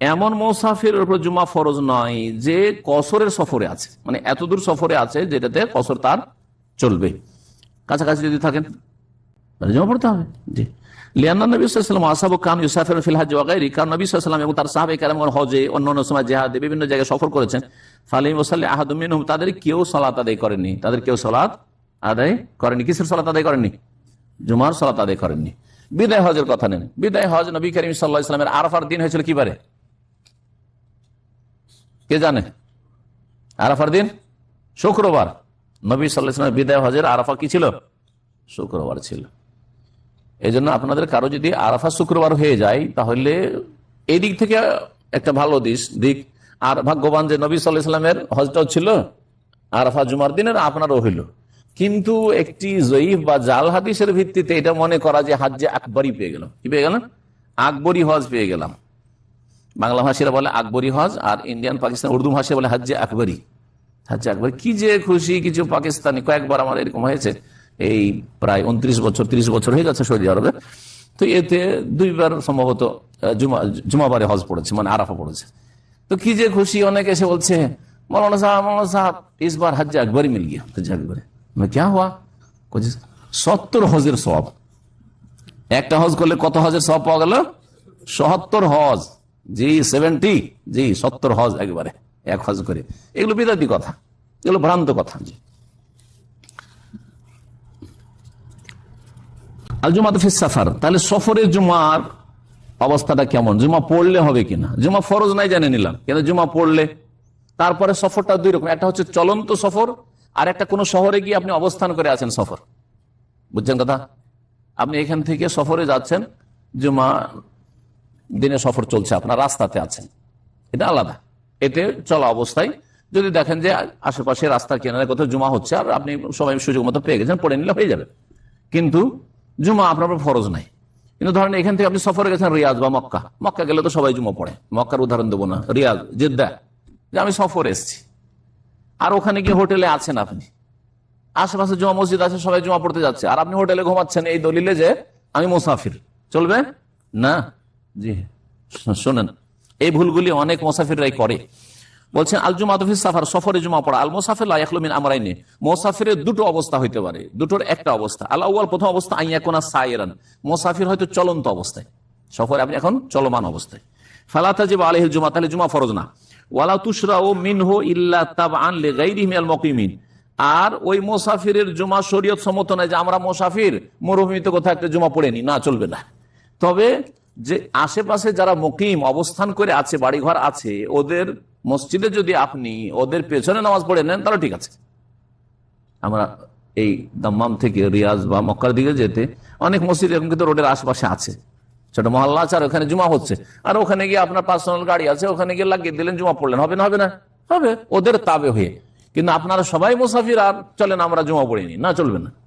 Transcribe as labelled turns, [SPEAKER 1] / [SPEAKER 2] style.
[SPEAKER 1] এমন মোসাফিরের উপর জুমা ফরজ নয় যে কসরের সফরে আছে। মানে এতদূর সফরে আছে যেটাতে কসর তার চলবে। কাছাকাছি যদি থাকেন জমা পড়তে হবে। জি। সাল্লাম এবং তার হজে অন্য অন্য সময় বিভিন্ন জায়গায় সফর করেছেন তাদের কেউ সলাত আদায় তাদের কেউ সলাত আদায় কিসের আদায় জুমার সলাত আদায় করেননি। বিদায় হজের কথা নেন। বিদায় হজ নবী করিম সাল্লাহ ইসলামের আরফার দিন হয়েছিল কি বারে? কে জানে? আরাফার দিন? শুক্রবার। নবী ইসলামের বিদায় হজের আরাফা কি ছিল? শুক্রবার ছিল। এই আপনাদের কারও যদি আরাফা শুক্রবার হয়ে যায়, তাহলে এই দিক থেকে একটা ভালো দিস, দিক। আর ভাগ্যবান যে নবী সাল্লাহ ইসলামের হজটাও ছিল, আরাফা জুমার দিনের আপনারও হইল। কিন্তু একটি জয়ীফ বা জাল হাদিসের ভিত্তিতে এটা মনে করা যে হাজ্যে আকবরই পেয়ে গেলাম। কি পেয়ে গেলাম? আকবরী হজ পেয়ে গেলাম। বাংলা ভাষীরা বলে আকবরী হজ আর ইন্ডিয়ান পাকিস্তান, উর্দু ভাষায় বলে হাজ্জে আকবরী। হাজ্যে আকবরী, কি যে খুশি, কিছু পাকিস্তানি, কয়েকবার আমার এরকম হয়েছে। এই প্রায় উনত্রিশ বছর, ত্রিশ বছর হয়ে গেছে সৌদি আরবে। তো এতে দুইবার সম্ভবত জুমা, জুমাবারে হজ পড়েছে মানে আরাফা পড়েছে। তো কি যে খুশি, অনেক এসে বলছে, মৌলানা সাহেব মৌলানা সাহেব ইস বার হজ আকবরই মিল গিয়া। হজ আকবরে ক্যা হওয়া সত্তর হজের সব একটা হজ করলে কত হজের সব পাওয়া গেল? সত্তর হজ। জি সেভেন্টি জি, সত্তর হজ একবারে, এক হজ করে। এগুলো বিদাতি কথা, এগুলো ভ্রান্ত কথা। জি আল জুমা ফিস সাফার, তাহলে সফরের জুমার অবস্থাটা কেমন? জুমা পড়লে হবে কিনা? জুমা ফরজ নাই জানে নিলাম, কিন্তু জুমা পড়লে তারপরে সফরটা দুই রকম, একটা হচ্ছে চলন্ত সফর, আর একটা কোনো শহরে গিয়ে আপনি অবস্থান করে আছেন সফর। বুঝছেন কথা? আপনি এখান থেকে সফরে যাচ্ছেন, জুমা দিনে সফর চলছে, আপনার রাস্তাতে আছেন। এটা আলাদা। এতে চলা অবস্থায় যদি দেখেন যে আশেপাশে রাস্তার কেনারে কোথাও জমা হচ্ছে, আর আপনি সবাই সুযোগ মতো পেয়ে গেছেন, পড়ে নিলে হয়ে যাবে। কিন্তু জুমা আপনার ফরজ নাই। কিন্তু ধরেন এখান থেকে আপনি সফরে গেছেন রিয়াজ বা মক্কা। মক্কা গেলে তো সবাই জুমা পড়ে। মক্কার উদাহরণ দেবো না। রিয়াজ, জেদ্দা, যে আমি সফরে এসছি। আর ওখানে গিয়ে হোটেলে আছেন আপনি। আশেপাশে জমা মসজিদ আছে, সবাই জমা পড়তে যাচ্ছে। আর আপনি হোটেলে ঘুমাচ্ছেন এই দলিলে যে আমি মুসাফির। চলবে? না। জি। শোনেন, এই ভুলগুলি অনেক মোসাফিররাই করে। বলছেন আল জুমাতফিস সাফার, সফরে জমা পড়া আল মোসাফির লাইখলমিন আমরাই নে মোসাফিরের দুটো অবস্থা হইতে পারে, দুটোর একটা অবস্থা। আল্লাহ প্রথম অবস্থা আইয়া কোনা সাইরান। মোসাফির হয়তো চলন্ত অবস্থায়। সফরে আপনি এখন চলমান অবস্থায়। ফালাতা যে আলহিল জুমা তাহলে জুমা ফরজ না। ওয়ালা তুসরা ও মিনহো ইল্লা তাব আনলে গাইরিহিম আল মকিমিন আর ওই মোসাফিরের জুমা শরীয়ত সম্মত নয় যে আমরা মোসাফির, মরুভূমিতে কোথাও একটা জুমা পড়েনি না, চলবে না। তবে যে আশেপাশে যারা মুকিম অবস্থান করে আছে, বাড়িঘর আছে, ওদের মসজিদে যদি আপনি ওদের পেছনে নামাজ পড়ে নেন, তাহলে ঠিক আছে। আমরা এই দাম্মাম থেকে রিয়াজ বা মক্কার দিকে যেতে অনেক মসজিদ এরকম কিন্তু রোডের আশেপাশে আছে। ছোট মহল্লা আছে আর ওখানে জুমা হচ্ছে। আর ওখানে গিয়ে আপনার পার্সোনাল গাড়ি আছে, ওখানে গিয়ে লাগিয়ে দিলেন, জুমা পড়লেন। হবে না হবে না? হবে। ওদের তাবে হয়ে। কিন্তু আপনারা সবাই মুসাফির আর চলেন, আমরা জুমা পড়িনি না, চলবে না।